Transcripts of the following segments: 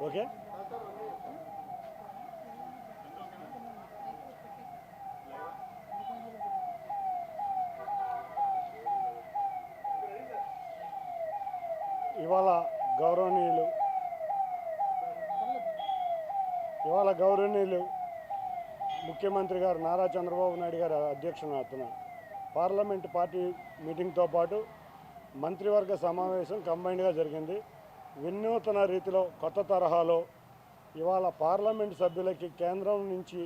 Okay? ఇవాళ గౌరవనీయులు ఇవాళ గౌరవనీయులు ముఖ్యమంత్రి గారు నారా చంద్రబాబు నాయుడు గారి అధ్యక్షతన పార్లమెంట్ పార్టీ మీటింగ్తో పాటు మంత్రివర్గ సమావేశం కంబైన్డ్గా జరిగింది. వినూతన రీతిలో కొత్త తరహాలో ఇవాళ పార్లమెంట్ సభ్యులకి కేంద్రం నుంచి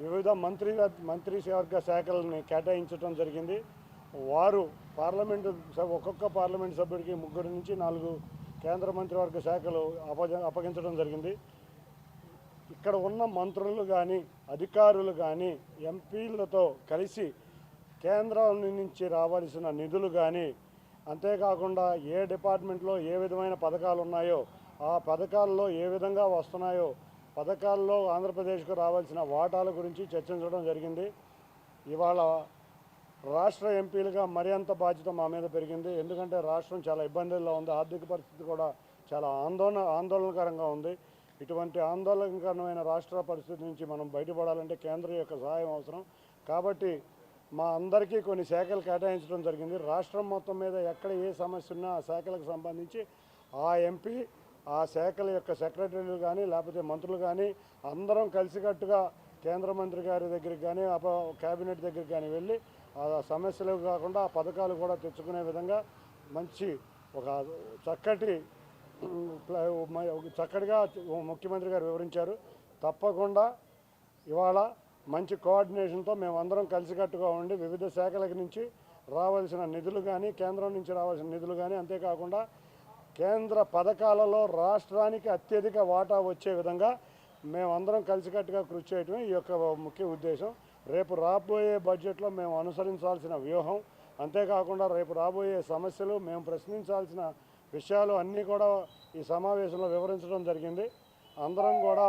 వివిధ మంత్రి మంత్రివర్గ శాఖలని కేటాయించడం జరిగింది. వారు పార్లమెంటు ఒక్కొక్క పార్లమెంట్ సభ్యుడికి ముగ్గురు నుంచి నాలుగు కేంద్ర మంత్రివర్గ శాఖలు అపజ అప్పగించడం జరిగింది. ఇక్కడ ఉన్న మంత్రులు కానీ అధికారులు కానీ ఎంపీలతో కలిసి కేంద్రం నుంచి రావాల్సిన నిధులు కానీ అంతేకాకుండా ఏ డిపార్ట్మెంట్లో ఏ విధమైన పథకాలు ఉన్నాయో ఆ పథకాల్లో ఏ విధంగా వస్తున్నాయో పథకాల్లో ఆంధ్రప్రదేశ్కు రావాల్సిన వాటాల గురించి చర్చించడం జరిగింది. ఇవాళ రాష్ట్ర ఎంపీలుగా మరింత బాధ్యత మా మీద పెరిగింది. ఎందుకంటే రాష్ట్రం చాలా ఇబ్బందుల్లో ఉంది. ఆర్థిక పరిస్థితి కూడా చాలా ఆందోళన ఆందోళనకరంగా ఉంది. ఇటువంటి ఆందోళనకరమైన రాష్ట్ర పరిస్థితి నుంచి మనం బయటపడాలంటే కేంద్రం యొక్క సహాయం అవసరం. కాబట్టి మా అందరికీ కొన్ని శాఖలు కేటాయించడం జరిగింది. రాష్ట్రం మొత్తం మీద ఎక్కడ ఏ సమస్య ఉన్నా ఆ శాఖలకు సంబంధించి ఆ ఎంపీ ఆ శాఖల యొక్క సెక్రటరీలు కానీ లేకపోతే మంత్రులు కానీ అందరం కలిసికట్టుగా కేంద్ర మంత్రి గారి దగ్గరికి కానీ అప కేబినెట్ దగ్గరికి కానీ వెళ్ళి ఆ సమస్యలు కాకుండా ఆ పథకాలు కూడా తెచ్చుకునే విధంగా మంచి ఒక చక్కటి చక్కటిగా ముఖ్యమంత్రి గారు వివరించారు. తప్పకుండా ఇవాళ మంచి కోఆర్డినేషన్తో మేము అందరం కలిసికట్టుగా ఉండి వివిధ శాఖల నుంచి రావాల్సిన నిధులు కానీ కేంద్రం నుంచి రావాల్సిన నిధులు కానీ అంతేకాకుండా కేంద్ర పథకాలలో రాష్ట్రానికి అత్యధిక వాటా వచ్చే విధంగా మేమందరం కలిసికట్టుగా కృషి చేయటమే ఈ యొక్క ముఖ్య ఉద్దేశం. రేపు రాబోయే బడ్జెట్లో మేము అనుసరించాల్సిన వ్యూహం అంతేకాకుండా రేపు రాబోయే సమస్యలు మేము ప్రశ్నించాల్సిన విషయాలు అన్నీ కూడా ఈ సమావేశంలో వివరించడం జరిగింది. అందరం కూడా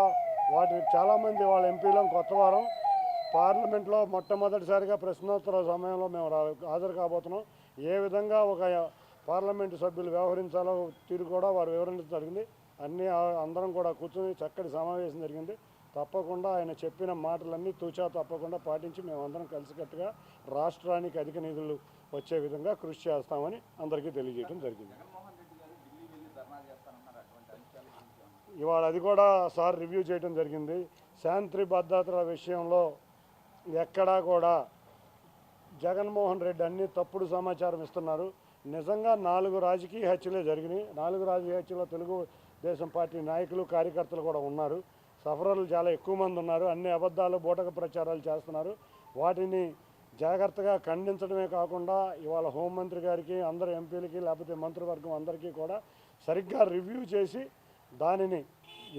వాటిని చాలామంది వాళ్ళ ఎంపీలం కొత్త వారం పార్లమెంట్లో మొట్టమొదటిసారిగా ప్రశ్నోత్తర సమయంలో మేము హాజరు కాబోతున్నాం. ఏ విధంగా ఒక పార్లమెంటు సభ్యులు వ్యవహరించాలో తీరు కూడా వారు వివరించడం జరిగింది. అన్నీ అందరం కూడా కూర్చొని చక్కటి సమావేశం జరిగింది. తప్పకుండా ఆయన చెప్పిన మాటలన్నీ తూచా తప్పకుండా పాటించి మేమందరం కలిసికట్టుగా రాష్ట్రానికి అధిక నిధులు వచ్చే విధంగా కృషి చేస్తామని అందరికీ తెలియజేయడం జరిగింది. ఇవాళ అది కూడా సార్ రివ్యూ చేయడం జరిగింది. శాంతి భద్రతల విషయంలో ఎక్కడా కూడా జగన్మోహన్ రెడ్డి అన్ని తప్పుడు సమాచారం ఇస్తున్నారు. నిజంగా నాలుగు రాజకీయ హత్యలే జరిగినాయి. నాలుగు రాజకీయ హత్యలో తెలుగుదేశం పార్టీ నాయకులు కార్యకర్తలు కూడా ఉన్నారు. సఫరలు చాలా ఎక్కువ మంది ఉన్నారు. అన్ని అబద్ధాలు బూటక ప్రచారాలు చేస్తున్నారు. వాటిని జాగ్రత్తగా ఖండించడమే కాకుండా ఇవాళ హోంమంత్రి గారికి అందరు ఎంపీలకి లేకపోతే మంత్రివర్గం అందరికీ కూడా సరిగ్గా రివ్యూ చేసి దానిని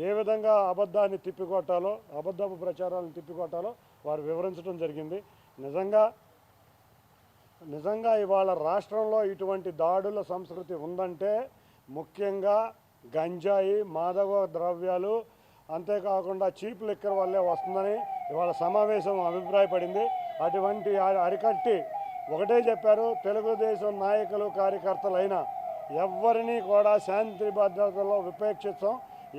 ఏ విధంగా అబద్ధాన్ని తిప్పికొట్టాలో అబద్ధపు ప్రచారాలను తిప్పికొట్టాలో వారు వివరించడం జరిగింది. నిజంగా నిజంగా ఇవాళ రాష్ట్రంలో ఇటువంటి దాడుల సంస్కృతి ఉందంటే ముఖ్యంగా గంజాయి మాదక ద్రవ్యాలు అంతేకాకుండా చీప్ లిక్కర్ వల్లే వస్తుందని ఇవాళ సమావేశం అభిప్రాయపడింది. అటువంటి అరికట్టి ఒకటే చెప్పారు తెలుగుదేశం నాయకులు కార్యకర్తలైన ఎవరిని కూడా శాంతి భద్రతలో ఉపేక్షిస్తాం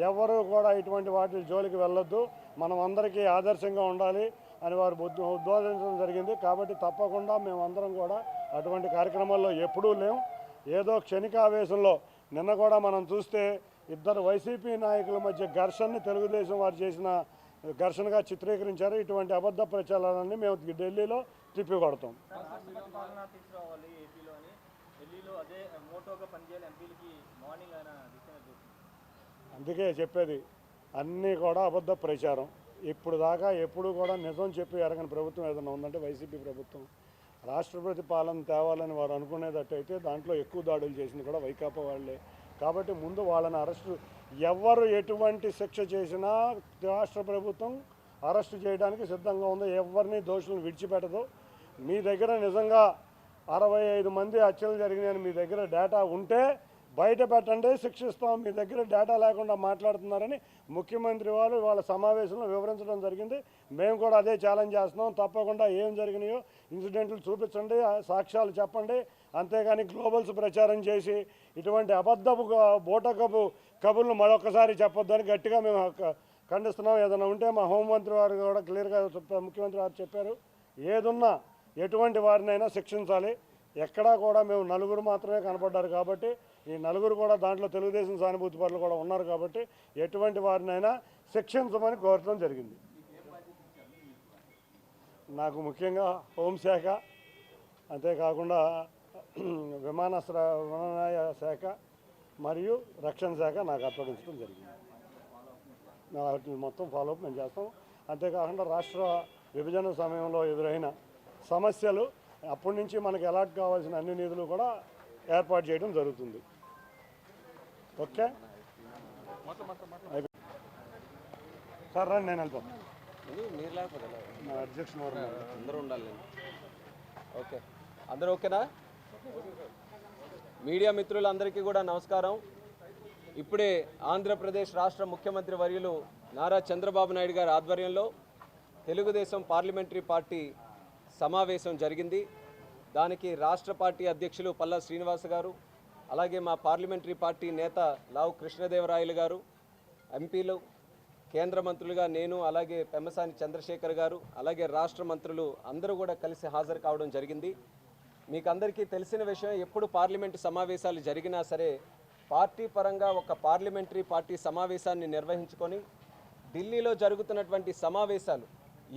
ఎవరు కూడా ఇటువంటి వాటి జోలికి వెళ్ళొద్దు. మనం అందరికీ ఆదర్శంగా ఉండాలి. అని వారు ఉద్బోధించడం జరిగింది. కాబట్టి తప్పకుండా మేమందరం కూడా అటువంటి కార్యక్రమాల్లో ఎప్పుడూ లేము ఏదో క్షణికావేశంలో నిన్న కూడా మనం చూస్తే ఇద్దరు వైసీపీ నాయకుల మధ్య ఘర్షణని తెలుగుదేశం వారు చేసిన ఘర్షణగా చిత్రీకరించారు. ఇటువంటి అబద్ధ ప్రచారాలన్నీ మేము ఢిల్లీలో తిప్పికొడతాం. కొడతాం అందుకే చెప్పేది అన్నీ కూడా అబద్ధ ప్రచారం. ఇప్పుడు దాకా ఎప్పుడు కూడా నిజం చెప్పి ఎరగని ప్రభుత్వం ఏదైనా ఉందంటే వైసీపీ ప్రభుత్వం. రాష్ట్రపతి పాలన తేవాలని వారు అనుకునేటట్టయితే దాంట్లో ఎక్కువ దాడులు చేసింది కూడా వైకాపా వాళ్ళే. కాబట్టి ముందు వాళ్ళని అరెస్టు ఎవరు ఎటువంటి శిక్ష చేసినా రాష్ట్ర ప్రభుత్వం అరెస్టు చేయడానికి సిద్ధంగా ఉంది. ఎవరిని దోషులను విడిచిపెట్టదు. మీ దగ్గర నిజంగా అరవై ఐదు మంది హత్యలు జరిగినాయని మీ దగ్గర డేటా ఉంటే బయట పెట్టండి శిక్షిస్తాం మీ దగ్గర డేటా లేకుండా మాట్లాడుతున్నారని ముఖ్యమంత్రి వారు వాళ్ళ సమావేశంలో వివరించడం జరిగింది. మేము కూడా అదే ఛాలెంజ్ చేస్తున్నాం. తప్పకుండా ఏం జరిగినాయో ఇన్సిడెంట్లు చూపించండి సాక్ష్యాలు చెప్పండి. అంతేగాని గ్లోబల్స్ ప్రచారం చేసి ఇటువంటి అబద్ధపు బోటకపు కబుర్లు మరొకసారి చెప్పొద్దని గట్టిగా మేము ఖండిస్తున్నాం. ఏదైనా ఉంటే మా హోంమంత్రి వారు కూడా క్లియర్గా చెప్పారు ముఖ్యమంత్రి వారు చెప్పారు. ఏదున్నా ఎటువంటి వారినైనా శిక్షించాలి. ఎక్కడా కూడా మేము నలుగురు మాత్రమే కనపడ్డారు కాబట్టి ఈ నలుగురు కూడా దాంట్లో తెలుగుదేశం సానుభూతి పరులు కూడా ఉన్నారు కాబట్టి ఎటువంటి వారినైనా శిక్షించమని కోరటం జరిగింది. నాకు ముఖ్యంగా హోంశాఖ అంతేకాకుండా విమానాశ్ర విమానయాన శాఖ మరియు రక్షణ శాఖ నాకు అప్పగించడం జరిగింది. వాటిని మొత్తం ఫాలోఅప్ మేము చేస్తాం. అంతేకాకుండా రాష్ట్ర విభజన సమయంలో ఎదురైన సమస్యలు అప్పటి నుంచి మనకి అలాట్ కావాల్సిన అన్ని నిధులు కూడా ఏర్పాటు చేయడం జరుగుతుంది. ఓకే. సార్ రండి నేను అధ్యక్షుడు. అందరూ ఉండాలి ఓకే. అందరూ ఓకేనా? మీడియా మిత్రులందరికీ కూడా నమస్కారం. ఇప్పుడే ఆంధ్రప్రదేశ్ రాష్ట్ర ముఖ్యమంత్రి వర్యులు నారా చంద్రబాబు నాయుడు గారి ఆధ్వర్యంలో తెలుగుదేశం పార్లమెంటరీ పార్టీ సమావేశం జరిగింది. దానికి రాష్ట్ర పార్టీ అధ్యక్షులు పల్లా శ్రీనివాస్ గారు అలాగే మా పార్లమెంటరీ పార్టీ నేత లావు కృష్ణదేవరాయలు గారు ఎంపీలు కేంద్ర మంత్రులుగా నేను అలాగే పెమ్మసాని చంద్రశేఖర్ గారు అలాగే రాష్ట్ర మంత్రులు అందరూ కూడా కలిసి హాజరు కావడం జరిగింది. మీకు అందరికీ తెలిసిన విషయం ఎప్పుడు పార్లమెంటు సమావేశాలు జరిగినా సరే పార్టీ పరంగా ఒక పార్లమెంటరీ పార్టీ సమావేశాన్ని నిర్వహించుకొని ఢిల్లీలో జరుగుతున్నటువంటి సమావేశాలు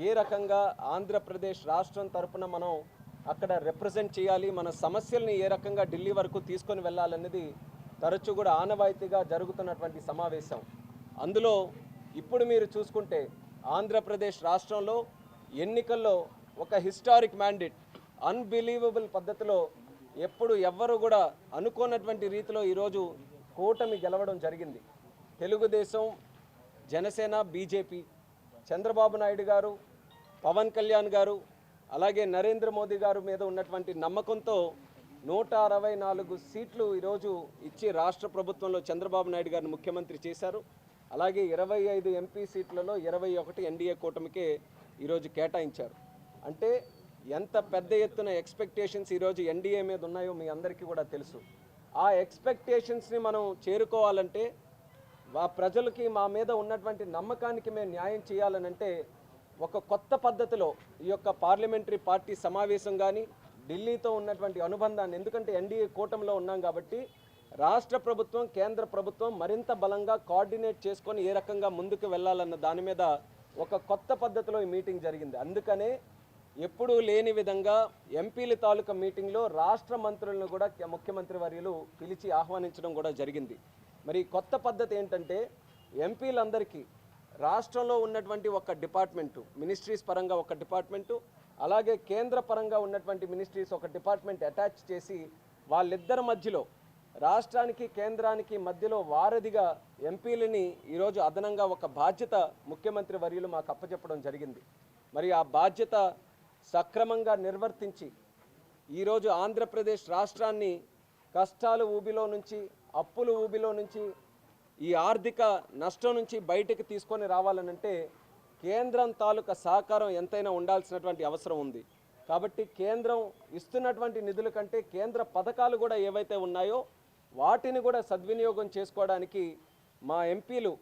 ఏ రకంగా ఆంధ్రప్రదేశ్ రాష్ట్రం తరపున మనం అక్కడ రిప్రజెంట్ చేయాలి. మన సమస్యల్ని ఏ రకంగా ఢిల్లీ వరకు తీసుకొని వెళ్ళాలన్నది తరచూ కూడా ఆనవాయితీగా జరుగుతున్నటువంటి సమావేశం. అందులో ఇప్పుడు మీరు చూసుకుంటే ఆంధ్రప్రదేశ్ రాష్ట్రంలో ఎన్నికల్లో ఒక హిస్టారిక్ మ్యాండేట్ అన్బిలీవబుల్ పద్ధతిలో ఎప్పుడు ఎవ్వరు కూడా అనుకోనటువంటి రీతిలో ఈరోజు కూటమి గెలవడం జరిగింది. తెలుగుదేశం జనసేన బీజేపీ చంద్రబాబు నాయుడు గారు పవన్ కళ్యాణ్ గారు అలాగే నరేంద్ర మోదీ గారు మీద ఉన్నటువంటి నమ్మకంతో నూట అరవై నాలుగు సీట్లు ఈరోజు ఇచ్చి రాష్ట్ర ప్రభుత్వంలో చంద్రబాబు నాయుడు గారిని ముఖ్యమంత్రి చేశారు. అలాగే ఇరవై ఐదు ఎంపీ సీట్లలో ఇరవై ఒకటి ఎన్డీఏ కూటమికే ఈరోజు కేటాయించారు. అంటే ఎంత పెద్ద ఎత్తున ఎక్స్పెక్టేషన్స్ ఈరోజు ఎన్డీఏ మీద ఉన్నాయో మీ అందరికీ కూడా తెలుసు. ఆ ఎక్స్పెక్టేషన్స్ని మనం చేరుకోవాలంటే ఆ ప్రజలకి మా మీద ఉన్నటువంటి నమ్మకానికి మేము న్యాయం చేయాలనంటే ఒక కొత్త పద్ధతిలో ఈ యొక్క పార్లమెంటరీ పార్టీ సమావేశం కానీ ఢిల్లీతో ఉన్నటువంటి అనుబంధాన్ని ఎందుకంటే ఎన్డీఏ కూటమిలో ఉన్నాం కాబట్టి రాష్ట్ర ప్రభుత్వం కేంద్ర ప్రభుత్వం మరింత బలంగా కోఆర్డినేట్ చేసుకొని ఏ రకంగా ముందుకు వెళ్ళాలన్న దాని మీద ఒక కొత్త పద్ధతిలో ఈ మీటింగ్ జరిగింది. అందుకనే ఎప్పుడూ లేని విధంగా ఎంపీల తాలూకా మీటింగ్లో రాష్ట్ర మంత్రులను కూడా ముఖ్యమంత్రి వర్యులు పిలిచి ఆహ్వానించడం కూడా జరిగింది. మరి కొత్త పద్ధతి ఏంటంటే ఎంపీలందరికీ రాష్ట్రంలో ఉన్నటువంటి ఒక డిపార్ట్మెంటు మినిస్ట్రీస్ పరంగా ఒక డిపార్ట్మెంటు అలాగే కేంద్ర పరంగా ఉన్నటువంటి మినిస్ట్రీస్ ఒక డిపార్ట్మెంట్ అటాచ్ చేసి వాళ్ళిద్దరి మధ్యలో రాష్ట్రానికి కేంద్రానికి మధ్యలో వారధిగా ఎంపీలని ఈరోజు అదనంగా ఒక బాధ్యత ముఖ్యమంత్రి వర్యులు మాకు అప్పచెప్పడం జరిగింది. మరి ఆ బాధ్యత సక్రమంగా నిర్వర్తించి ఈరోజు ఆంధ్రప్రదేశ్ రాష్ట్రాన్ని కష్టాలు ఊబిలో నుంచి అప్పులు ఊబిలో నుంచి ఈ ఆర్థిక నష్టం నుంచి బయటకు తీసుకొని రావాలనంటే కేంద్రం తాలూకా సహకారం ఎంతైనా ఉండాల్సినటువంటి అవసరం ఉంది. కాబట్టి కేంద్రం ఇస్తున్నటువంటి నిధుల కంటే కేంద్ర పథకాలు కూడా ఏవైతే ఉన్నాయో వాటిని కూడా సద్వినియోగం చేసుకోవడానికి మా ఎంపీలు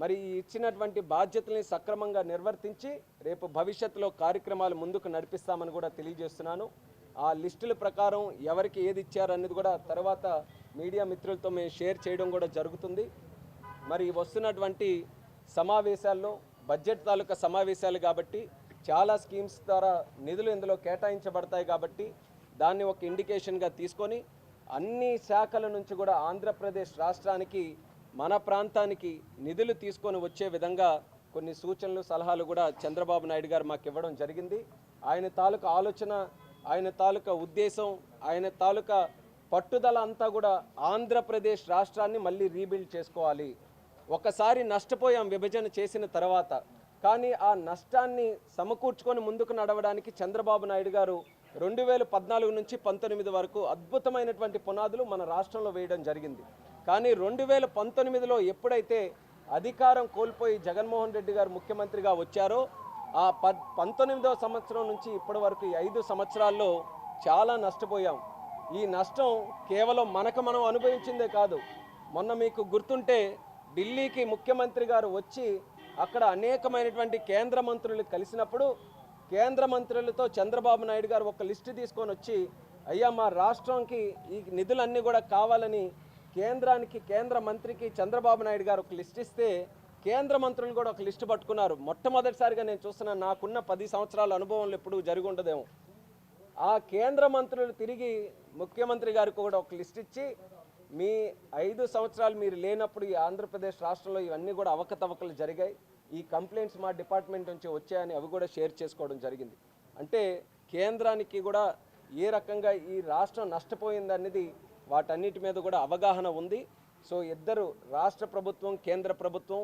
మరి ఇచ్చినటువంటి బాధ్యతల్ని సక్రమంగా నిర్వర్తించి రేపు భవిష్యత్తులో కార్యక్రమాలు ముందుకు నడిపిస్తామని కూడా తెలియజేస్తున్నాను. ఆ లిస్టుల ప్రకారం ఎవరికి ఏది ఇచ్చారన్నది కూడా తర్వాత మీడియా మిత్రులతో మేము షేర్ చేయడం కూడా జరుగుతుంది. మరి వస్తున్నటువంటి సమావేశాల్లో బడ్జెట్ తాలూకా సమావేశాలు కాబట్టి చాలా స్కీమ్స్ ద్వారా నిధులు ఇందులో కేటాయించబడతాయి కాబట్టి దాన్ని ఒక ఇండికేషన్గా తీసుకొని అన్ని శాఖల నుంచి కూడా ఆంధ్రప్రదేశ్ రాష్ట్రానికి మన ప్రాంతానికి నిధులు తీసుకొని వచ్చే విధంగా కొన్ని సూచనలు సలహాలు కూడా చంద్రబాబు నాయుడు గారు మాకు ఇవ్వడం జరిగింది. ఆయన తాలూకా ఆలోచన ఆయన తాలూకా ఉద్దేశం ఆయన తాలూకా పట్టుదల అంతా కూడా ఆంధ్రప్రదేశ్ రాష్ట్రాన్ని మళ్ళీ రీబిల్డ్ చేసుకోవాలి. ఒకసారి నష్టపోయాం విభజన చేసిన తర్వాత. కానీ ఆ నష్టాన్ని సమకూర్చుకొని ముందుకు నడవడానికి చంద్రబాబు నాయుడు గారు రెండు వేల పద్నాలుగు నుంచి పంతొమ్మిది వరకు అద్భుతమైనటువంటి పునాదులు మన రాష్ట్రంలో వేయడం జరిగింది. కానీ రెండు వేల పంతొమ్మిదిలో ఎప్పుడైతే అధికారం కోల్పోయి జగన్మోహన్ రెడ్డి గారు ముఖ్యమంత్రిగా వచ్చారో ఆ ప పంతొమ్మిదవ సంవత్సరం నుంచి ఇప్పటి వరకు ఐదు సంవత్సరాల్లో చాలా నష్టపోయాం. ఈ నష్టం కేవలం మనకు మనం అనుభవించిందే కాదు. మొన్న మీకు గుర్తుంటే ఢిల్లీకి ముఖ్యమంత్రి గారు వచ్చి అక్కడ అనేకమైనటువంటి కేంద్ర మంత్రులు కలిసినప్పుడు కేంద్ర మంత్రులతో చంద్రబాబు నాయుడు గారు ఒక లిస్టు తీసుకొని వచ్చి అయ్యా మా రాష్ట్రంకి ఈ నిధులన్నీ కూడా కావాలని కేంద్రానికి కేంద్ర మంత్రికి చంద్రబాబు నాయుడు గారు ఒక లిస్ట్ ఇస్తే కేంద్ర మంత్రులు కూడా ఒక లిస్టు పట్టుకున్నారు. మొట్టమొదటిసారిగా నేను చూస్తున్నాను నాకున్న పది సంవత్సరాల అనుభవంలో ఎప్పుడు జరిగి ఉండదేమో. ఆ కేంద్ర మంత్రులు తిరిగి ముఖ్యమంత్రి గారికి కూడా ఒక లిస్ట్ ఇచ్చి మీ ఐదు సంవత్సరాలు మీరు లేనప్పుడు ఈ ఆంధ్రప్రదేశ్ రాష్ట్రంలో ఇవన్నీ కూడా అవకతవకలు జరిగాయి. ఈ కంప్లైంట్స్ మా డిపార్ట్మెంట్ నుంచి వచ్చాయని అవి కూడా షేర్ చేసుకోవడం జరిగింది. అంటే కేంద్రానికి కూడా ఏ రకంగా ఈ రాష్ట్రం నష్టపోయింది అనేది వాటన్నిటి మీద కూడా అవగాహన ఉంది. సో ఇద్దరు రాష్ట్ర ప్రభుత్వం కేంద్ర ప్రభుత్వం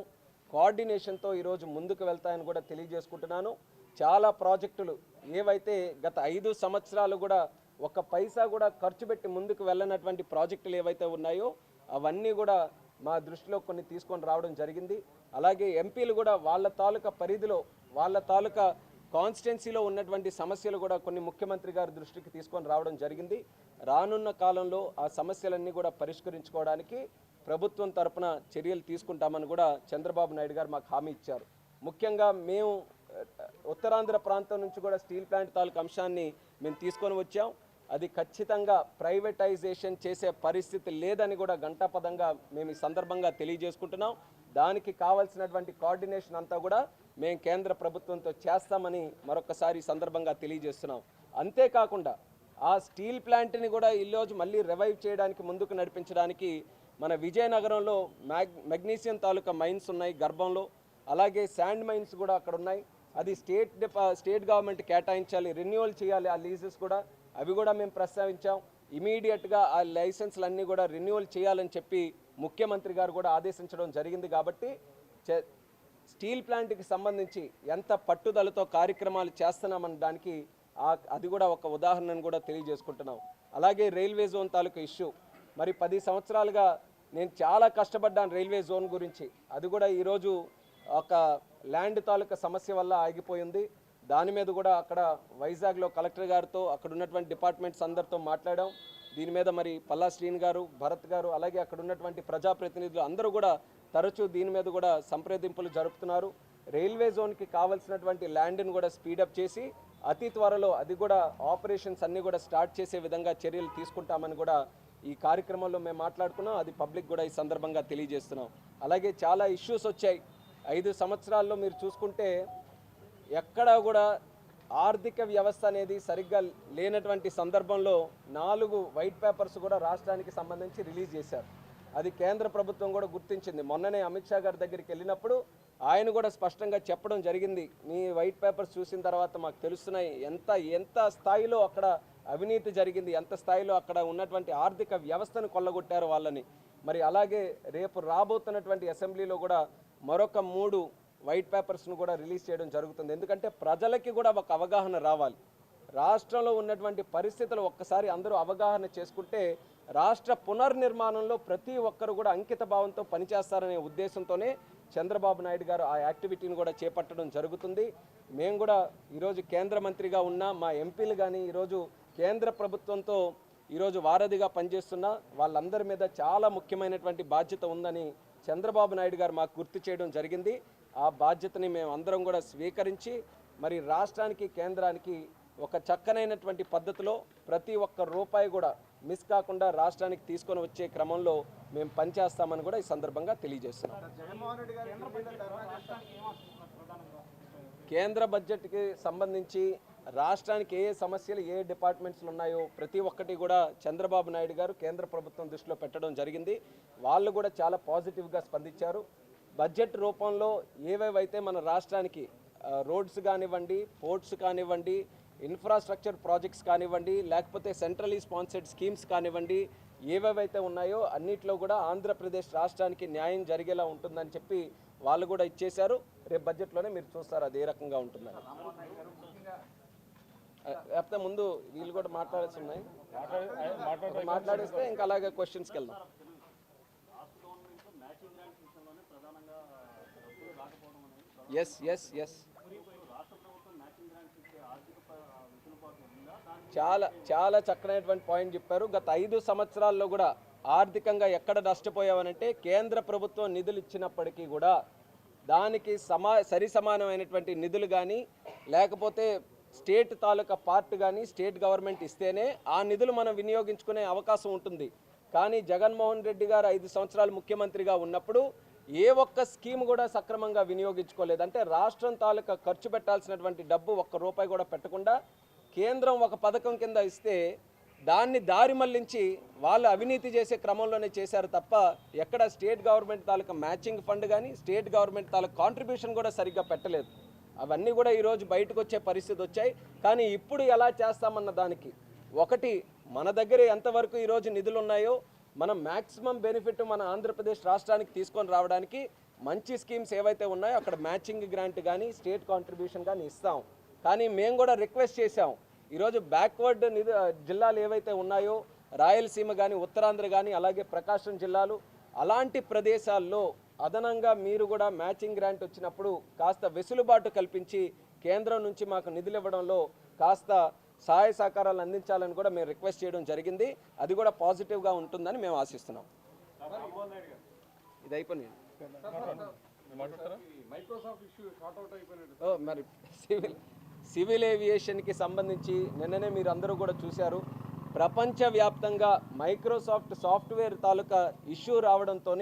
కోఆర్డినేషన్తో ఈరోజు ముందుకు వెళ్తాయని కూడా తెలియజేసుకుంటున్నాను. చాలా ప్రాజెక్టులు ఏవైతే గత ఐదు సంవత్సరాలు కూడా ఒక పైసా కూడా ఖర్చు పెట్టి ముందుకు వెళ్ళనటువంటి ప్రాజెక్టులు ఏవైతే ఉన్నాయో అవన్నీ కూడా మా దృష్టిలో కొన్ని తీసుకొని రావడం జరిగింది. అలాగే ఎంపీలు కూడా వాళ్ళ తాలూకా పరిధిలో వాళ్ళ తాలూకా కాన్స్టిట్యున్సీలో ఉన్నటువంటి సమస్యలు కూడా కొన్ని ముఖ్యమంత్రి గారి దృష్టికి తీసుకొని రావడం జరిగింది. రానున్న కాలంలో ఆ సమస్యలన్నీ కూడా పరిష్కరించుకోవడానికి ప్రభుత్వం తరపున చర్యలు తీసుకుంటామని కూడా చంద్రబాబు నాయుడు గారు మాకు హామీ ఇచ్చారు. ముఖ్యంగా మేము ఉత్తరాంధ్ర ప్రాంతం నుంచి కూడా స్టీల్ ప్లాంట్ తాలూకు అంశాన్ని మేము తీసుకొని వచ్చాం. అది ఖచ్చితంగా ప్రైవేటైజేషన్ చేసే పరిస్థితి లేదని కూడా గంటాపదంగా మేము ఈ సందర్భంగా తెలియజేసుకుంటున్నాం. దానికి కావాల్సినటువంటి కోఆర్డినేషన్ అంతా కూడా మేము కేంద్ర ప్రభుత్వంతో చేస్తామని మరొకసారి సందర్భంగా తెలియజేస్తున్నాం. అంతేకాకుండా ఆ స్టీల్ ప్లాంట్ని కూడా ఈరోజు మళ్ళీ రివైవ్ చేయడానికి ముందుకు నడిపించడానికి మన విజయనగరంలో మ్యాగ్ మెగ్నీషియం తాలూకా మైన్స్ ఉన్నాయి గర్భంలో. అలాగే శాండ్ మైన్స్ కూడా అక్కడ ఉన్నాయి. అది స్టేట్ స్టేట్ గవర్నమెంట్ కేటాయించాలి రెన్యువల్ చేయాలి ఆ లీజెస్ కూడా. అవి కూడా మేము ప్రస్తావించాం. ఇమీడియట్గా ఆ లైసెన్స్లు అన్నీ కూడా రెన్యువల్ చేయాలని చెప్పి ముఖ్యమంత్రి గారు కూడా ఆదేశించడం జరిగింది కాబట్టి చే- స్టీల్ ప్లాంట్కి సంబంధించి ఎంత పట్టుదలతో కార్యక్రమాలు చేస్తున్నామన్న దానికి అది కూడా ఒక ఉదాహరణను కూడా తెలియజేసుకుంటున్నాం. అలాగే రైల్వే జోన్ తాలూకా ఇష్యూ మరి పది సంవత్సరాలుగా నేను చాలా కష్టపడ్డాను రైల్వే జోన్ గురించి. అది కూడా ఈరోజు ఒక ల్యాండ్ తాలూకా సమస్య వల్ల ఆగిపోయింది. దాని మీద కూడా అక్కడ వైజాగ్లో కలెక్టర్ గారితో అక్కడ ఉన్నటువంటి డిపార్ట్మెంట్స్ అందరితో మాట్లాడాం. దీని మీద మరి పల్లా శ్రీని గారు భరత్ గారు అలాగే అక్కడ ఉన్నటువంటి ప్రజాప్రతినిధులు అందరూ కూడా తరచూ దీని మీద కూడా సంప్రదింపులు జరుపుతున్నారు. రైల్వే జోన్కి కావాల్సినటువంటి ల్యాండ్ను కూడా స్పీడప్ చేసి అతి త్వరలో అది కూడా ఆపరేషన్స్ అన్నీ కూడా స్టార్ట్ చేసే విధంగా చర్యలు తీసుకుంటామని కూడా ఈ కార్యక్రమంలో మేము మాట్లాడుకున్నాం. అది పబ్లిక్ కూడా ఈ సందర్భంగా తెలియజేస్తున్నాం. అలాగే చాలా ఇష్యూస్ వచ్చాయి. ఐదు సంవత్సరాల్లో మీరు చూసుకుంటే ఎక్కడా కూడా ఆర్థిక వ్యవస్థ అనేది సరిగ్గా లేనటువంటి సందర్భంలో నాలుగు వైట్ పేపర్స్ కూడా రాష్ట్రానికి సంబంధించి రిలీజ్ చేశారు. అది కేంద్ర ప్రభుత్వం కూడా గుర్తించింది. మొన్ననే అమిత్ షా గారి దగ్గరికి వెళ్ళినప్పుడు ఆయన కూడా స్పష్టంగా చెప్పడం జరిగింది. మీ వైట్ పేపర్స్ చూసిన తర్వాత మాకు తెలుస్తున్నాయి. ఎంత ఎంత స్థాయిలో అక్కడ అవినీతి జరిగింది ఎంత స్థాయిలో అక్కడ ఉన్నటువంటి ఆర్థిక వ్యవస్థను కొల్లగొట్టారు వాళ్ళని. మరి అలాగే రేపు రాబోతున్నటువంటి అసెంబ్లీలో కూడా మరొక మూడు వైట్ పేపర్స్ను కూడా రిలీజ్ చేయడం జరుగుతుంది. ఎందుకంటే ప్రజలకి కూడా ఒక అవగాహన రావాలి. రాష్ట్రంలో ఉన్నటువంటి పరిస్థితులు ఒక్కసారి అందరూ అవగాహన చేసుకుంటే రాష్ట్ర పునర్నిర్మాణంలో ప్రతి ఒక్కరు కూడా అంకిత భావంతో పనిచేస్తారనే ఉద్దేశంతోనే చంద్రబాబు నాయుడు గారు ఆ యాక్టివిటీని కూడా చేపట్టడం జరుగుతుంది. మేము కూడా ఈరోజు కేంద్ర మంత్రిగా ఉన్న మా ఎంపీలు కానీ ఈరోజు కేంద్ర ప్రభుత్వంతో ఈరోజు వారధిగా పనిచేస్తున్న వాళ్ళందరి మీద చాలా ముఖ్యమైనటువంటి బాధ్యత ఉందని చంద్రబాబు నాయుడు గారు మాకు గుర్తు చేయడం జరిగింది. ఆ బాధ్యతని మేము అందరం కూడా స్వీకరించి మరి రాష్ట్రానికి కేంద్రానికి ఒక చక్కనైనటువంటి పద్ధతిలో ప్రతి ఒక్క రూపాయి కూడా మిస్ కాకుండా రాష్ట్రానికి తీసుకొని వచ్చే క్రమంలో మేము పనిచేస్తామని కూడా ఈ సందర్భంగా తెలియజేస్తున్నాం. కేంద్ర బడ్జెట్కి సంబంధించి రాష్ట్రానికి ఏ ఏ సమస్యలు ఏ డిపార్ట్మెంట్స్లు ఉన్నాయో ప్రతి ఒక్కటి కూడా చంద్రబాబు నాయుడు గారు కేంద్ర ప్రభుత్వం దృష్టిలో పెట్టడం జరిగింది. వాళ్ళు కూడా చాలా పాజిటివ్గా స్పందించారు. బడ్జెట్ రూపంలో ఏవేవైతే మన రాష్ట్రానికి రోడ్స్ కానివ్వండి పోర్ట్స్ కానివ్వండి ఇన్ఫ్రాస్ట్రక్చర్ ప్రాజెక్ట్స్ కానివ్వండి లేకపోతే సెంట్రలీ స్పాన్సర్డ్ స్కీమ్స్ కానివ్వండి ఏవేవైతే ఉన్నాయో అన్నిట్లో కూడా ఆంధ్రప్రదేశ్ రాష్ట్రానికి న్యాయం జరిగేలా ఉంటుందని చెప్పి వాళ్ళు కూడా ఇచ్చేశారు. రేపు బడ్జెట్లోనే మీరు చూస్తారు అది ఏ రకంగా ఉంటుందని. లేకపోతే ముందు వీళ్ళు కూడా మాట్లాడాల్సి ఉన్నాయి. మాట్లాడిస్తే ఇంకా అలాగే క్వశ్చన్స్కి వెళ్దాం. ఎస్ ఎస్ ఎస్ చాలా చాలా చక్కనైనటువంటి పాయింట్ చెప్పారు. గత ఐదు సంవత్సరాల్లో కూడా ఆర్థికంగా ఎక్కడ నష్టపోయామనంటే కేంద్ర ప్రభుత్వం నిధులు ఇచ్చినప్పటికీ కూడా దానికి సమా సరి సమానమైనటువంటి నిధులు కానీ లేకపోతే స్టేట్ తాలూకా పార్ట్ కానీ స్టేట్ గవర్నమెంట్ ఇస్తేనే ఆ నిధులు మనం వినియోగించుకునే అవకాశం ఉంటుంది. కానీ జగన్మోహన్ రెడ్డి గారు ఐదు సంవత్సరాలు ముఖ్యమంత్రిగా ఉన్నప్పుడు ఏ ఒక్క స్కీమ్ కూడా సక్రమంగా వినియోగించుకోలేదు అంటే రాష్ట్రం తాలూకా ఖర్చు పెట్టాల్సినటువంటి డబ్బు ఒక్క రూపాయి కూడా పెట్టకుండా కేంద్రం ఒక పథకం కింద ఇస్తే దాన్ని దారి మళ్ళించి వాళ్ళు అవినీతి చేసే క్రమంలోనే చేశారు తప్ప ఎక్కడ స్టేట్ గవర్నమెంట్ తాలూకా మ్యాచింగ్ ఫండ్ కానీ స్టేట్ గవర్నమెంట్ తాలూకా కాంట్రిబ్యూషన్ కూడా సరిగ్గా పెట్టలేదు. అవన్నీ కూడా ఈరోజు బయటకు వచ్చే పరిస్థితి వచ్చాయి. కానీ ఇప్పుడు ఎలా చేస్తామన్న దానికి? ఒకటి మన దగ్గర ఎంతవరకు ఈరోజు నిధులు ఉన్నాయో మనం మ్యాక్సిమం బెనిఫిట్ మన ఆంధ్రప్రదేశ్ రాష్ట్రానికి తీసుకొని రావడానికి మంచి స్కీమ్స్ ఏవైతే ఉన్నాయో అక్కడ మ్యాచింగ్ గ్రాంట్ కానీ స్టేట్ కాంట్రిబ్యూషన్ కానీ ఇస్తాం. కానీ మేము కూడా రిక్వెస్ట్ చేశాం. ఈరోజు బ్యాక్వర్డ్ నిధు జిల్లాలు ఏవైతే ఉన్నాయో రాయలసీమ కానీ ఉత్తరాంధ్ర కానీ అలాగే ప్రకాశం జిల్లాలు అలాంటి ప్రదేశాల్లో అదనంగా మీరు కూడా మ్యాచింగ్ గ్రాంట్ వచ్చినప్పుడు కాస్త వెసులుబాటు కల్పించి కేంద్రం నుంచి మాకు నిధులు ఇవ్వడంలో కాస్త సహాయ సహకారాలు అందించాలని కూడా మేము రిక్వెస్ట్ చేయడం జరిగింది. అది కూడా పాజిటివ్గా ఉంటుందని మేము ఆశిస్తున్నాం. ఇది అయిపోయింది. మరి సివిల్ సివిల్ ఏవియేషన్కి సంబంధించి నిన్ననే మీరు అందరూ కూడా చూశారు. ప్రపంచవ్యాప్తంగా మైక్రోసాఫ్ట్ సాఫ్ట్వేర్ తాలూకా ఇష్యూ రావడంతో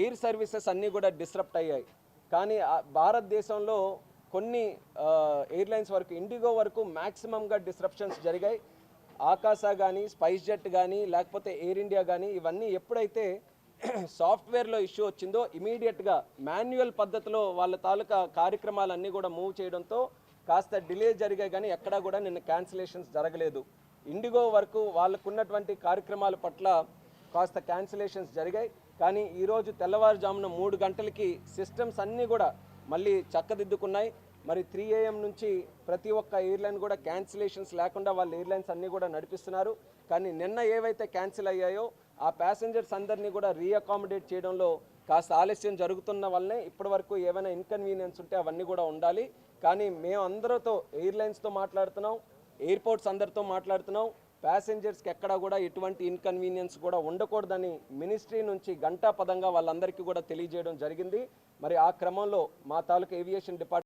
ఎయిర్ సర్వీసెస్ అన్నీ కూడా డిస్రప్ట్ అయ్యాయి. కానీ భారతదేశంలో కొన్ని ఎయిర్లైన్స్ వరకు ఇండిగో వరకు మ్యాక్సిమంగా డిస్రప్షన్స్ జరిగాయి. ఆకాశ కానీ స్పైస్ జెట్ కానీ లేకపోతే ఎయిర్ ఇండియా కానీ ఇవన్నీ ఎప్పుడైతే సాఫ్ట్వేర్లో ఇష్యూ వచ్చిందో ఇమీడియట్గా మాన్యువల్ పద్ధతిలో వాళ్ళ తాలూకా కార్యక్రమాలన్నీ కూడా మూవ్ చేయడంతో కాస్త డిలే జరిగాయి కానీ ఎక్కడా కూడా నిన్న క్యాన్సిలేషన్స్ జరగలేదు. ఇండిగో వరకు వాళ్ళకున్నటువంటి కార్యక్రమాల పట్ల కాస్త క్యాన్సిలేషన్స్ జరిగాయి. కానీ ఈరోజు తెల్లవారుజామున మూడు గంటలకి సిస్టమ్స్ అన్నీ కూడా మళ్ళీ చక్కదిద్దుకున్నాయి. మరి త్రీ ఏఎం నుంచి ప్రతి ఒక్క ఎయిర్లైన్ కూడా క్యాన్సిలేషన్స్ లేకుండా వాళ్ళ ఎయిర్లైన్స్ అన్నీ కూడా నడిపిస్తున్నారు. కానీ నిన్న ఏవైతే క్యాన్సిల్ అయ్యాయో ఆ ప్యాసింజర్స్ అందరినీ కూడా రీఅకామిడేట్ చేయడంలో కాస్త ఆలస్యం జరుగుతున్న వల్లనే ఇప్పటివరకు ఏమైనా ఇన్కన్వీనియన్స్ ఉంటే అవన్నీ కూడా ఉండాలి. కానీ మేము అందరితో ఎయిర్లైన్స్తో మాట్లాడుతున్నాం ఎయిర్పోర్ట్స్ అందరితో మాట్లాడుతున్నాం. ప్యాసింజర్స్కి ఎక్కడ కూడా ఎటువంటి ఇన్కన్వీనియన్స్ కూడా ఉండకూడదని మినిస్ట్రీ నుంచి గంటా పదంగా వాళ్ళందరికీ కూడా తెలియజేయడం జరిగింది. మరి ఆ క్రమంలో మా తాలూకా ఏవియేషన్ డిపార్ట్మెంట్